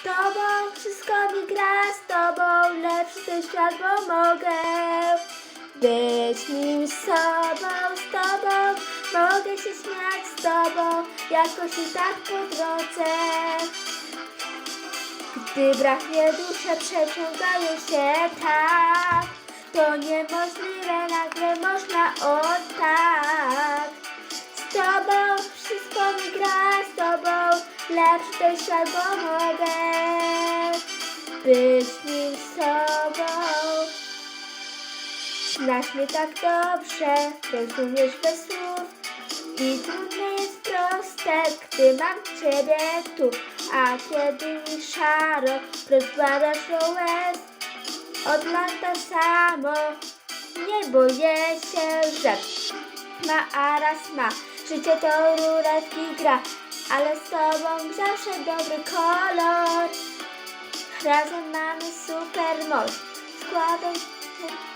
Z tobą wszystko mi gra, z tobą lepszy ten świat, bo mogę być nim sobą, z tobą mogę się śmiać z tobą, jakoś i tak po drodze. Gdy braknie dusze przeciągają się tak, to niemożliwe nagle można o lepszy świat, bo mogę być nim sobą. Znasz mnie tak dobrze, rozumiesz bez słów. I trudne jest proste, gdy mam ciebie tu, a kiedy mi szaro, rozbadasz do łez, od lata samo, nie boję się, że ma a raz ma, życie to ruletki gra, ale z tobą zawsze dobry kolor, razem mamy super moc, no,